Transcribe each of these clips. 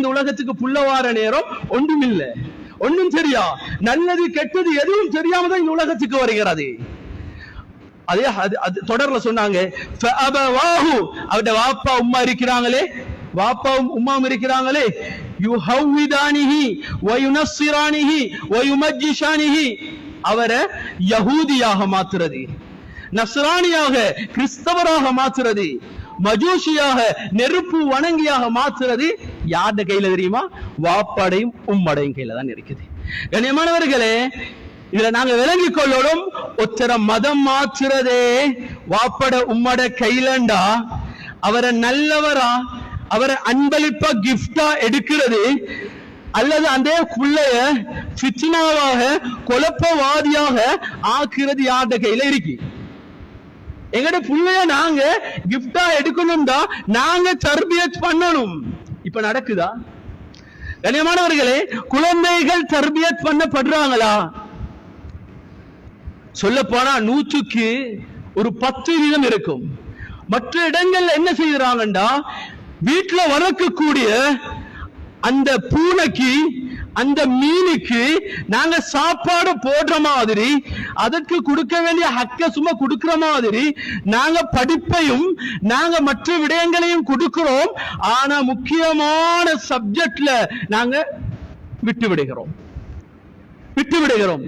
இந்த உலகத்துக்கு புள்ளவார நேரம் ஒன்றும் இல்லை ஒன்றும் தெரியா. நல்லது கெட்டது எதுவும் தெரியாம தான் இந்த உலகத்துக்கு வருகிறது. அதே அது அது தொடர்ல சொன்னாங்க ஃபஅபவாஹு வாப்பா உம்மா இருக்கிறாங்களே. வாப்பாவும் உம்மாவும் இருக்கிறாங்களே. யுஹவ்விதானிஹி வயுனஸ்ஸிரானிஹி வயுமஜ்ஜிஷானிஹி. அவரை யகூதியாக மாத்துறது நஸ்ரானியாக கிறிஸ்தவராக மாத்துறது மஜூஷியாக நெருப்பு வணங்கியாக மாற்றுறது யார்ட கையில தெரியுமா? வாப்படையும் உம்மடையும் கையில தான் இருக்குது. கண்ணியமானவர்களே இதுல நாங்க விளங்கிக் கொள்ளணும் ஒத்தர மதம் மாற்றுறதே வாப்பட உம்மட கையிலண்டா? அவரை நல்லவரா? அவரை அன்பளிப்பா கிஃப்டா எடுக்கிறது? அல்லது அந்த புள்ளைய ஃபித்னாவாக குழப்பவாதியாக ஆக்குறது யார்ட கையில இருக்கு? எங்கட புள்ளைய நாங்க கிஃப்டா தான் நாங்க தர்பியத் பண்ணணும். இப்ப நடக்குதா? கண்ணியமானவர்களே குழந்தைகள் தர்பியத் பண்ணப்படுறாங்களா? சொல்ல போனா நூற்றுக்கு ஒரு பத்து வீதம் இருக்கும். மற்ற இடங்கள்ல என்ன செய்யறாங்கண்டா வீட்டுல வளர்க்கக்கூடிய அந்த பூனைக்கு அந்த மீனுக்கு நாங்க சாப்பாடு போடுற மாதிரி அதற்கு கொடுக்க வேண்டிய ஹக்க சும்மா கொடுக்கிற மாதிரி நாங்க படிப்பையும் நாங்க மற்ற விடயங்களையும் கொடுக்கிறோம். ஆனா முக்கியமான சப்ஜெக்ட்ல நாங்க விட்டு விடுகிறோம். விட்டு விடுகிறோம்.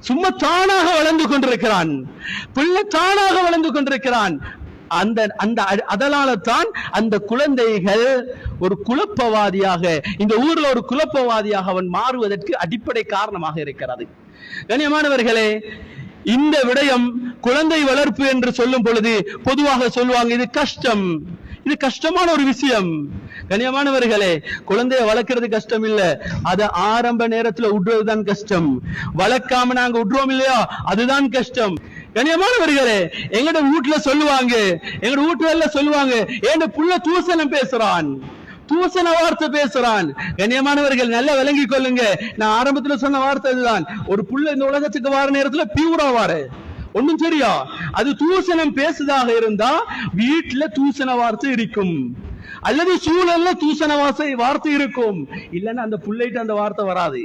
சும்மா தானாக வளர்ந்து கொண்டிருக்கிறான். பிள்ளை தானாக வளர்ந்து கொண்டிருக்கிறான். அந்த அந்த அ- அதனால தான் அந்த குழந்தைகள் ஒரு குழப்பவாதியாக இந்த ஊர்ல ஒரு குழப்பவாதியாக அவன் மாறுவதற்கு அடிப்படை காரணமாக இருக்கிறது. கண்ணியமானவர்களே இந்த விடயம் குழந்தை வளர்ப்பு என்று சொல்லும் பொழுது பொதுவாக சொல்லுவாங்க இது கஷ்டம். இது கஷ்டமான ஒரு விஷயம். கனியமானவர்களே குழந்தைய வளர்க்கறது கஷ்டம் இல்ல. அது ஆரம்ப நேரத்துல விடுறதுதான் கஷ்டம். வளர்க்காம நாங்க விடுறோம் இல்லையா? அதுதான் கஷ்டம். கண்ணியமானவர்களே எங்கட வீட்டுல சொல்லுவாங்க எங்கட வீட்டுல சொல்லுவாங்க ஏன் புள்ள தூசணம் பேசுறான் தூசண வார்த்தை பேசுறான். கண்ணியமானவர்கள் நல்லா விளங்கி கொள்ளுங்க. நான் ஆரம்பத்துல சொன்ன வார்த்தை இதுதான். ஒரு புள்ள இந்த உலகத்துக்கு வார நேரத்துல பியூரா வாரு. ஒண்ணும் சரியா? அது தூசணம் பேசுதாக இருந்தா வீட்டுல தூசண வார்த்தை இருக்கும். அல்லது சூழல்ல தூசண வாசை வார்த்தை இருக்கும். இல்லைன்னா அந்த புள்ளைட்டு அந்த வார்த்தை வராது.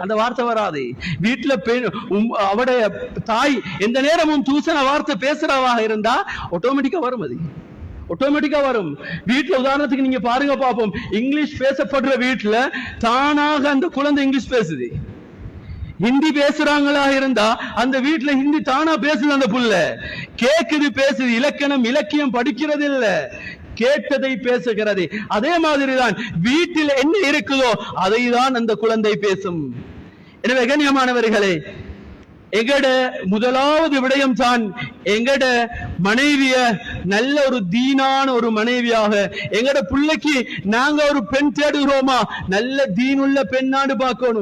அந்த வார்த்தை வராது. வீட்டுல பெண் உம், அவடைய தாய் எந்த நேரமும் தூசண வார்த்தை பேசுறவாக இருந்தா ஆட்டோமேட்டிக்கா வரும் அது. ஆட்டோமேட்டிக்கா வரும். வீட்டுல உதாரணத்துக்கு நீங்க பாருங்க பார்ப்போம் இங்கிலீஷ் பேசப்படுற வீட்டுல தானாக அந்த குழந்தை இங்கிலீஷ் பேசுது. ஹிந்தி பேசுறாங்களா இருந்தா அந்த வீட்டுல ஹிந்தி தானா பேசுது அந்த புள்ள. கேக்குது பேசுது. இலக்கணம் இலக்கியம் படிக்கிறது இல்ல கேட்டதை பேசுகிறது. அதே மாதிரிதான் வீட்டில் என்ன இருக்குதோ அதை தான் அந்த குழந்தை பேசும். எனவே கண்ணியமானவர்களே எங்கட முதலாவது விடயம் தான் எங்கட மனைவிய நல்ல ஒரு தீனான ஒரு மனைவியாக எங்கட பிள்ளைக்கு நாங்க ஒரு பெண் தேடுகிறோமா? நல்ல தீனுள்ள பெண்ணாடு பார்க்கணும்.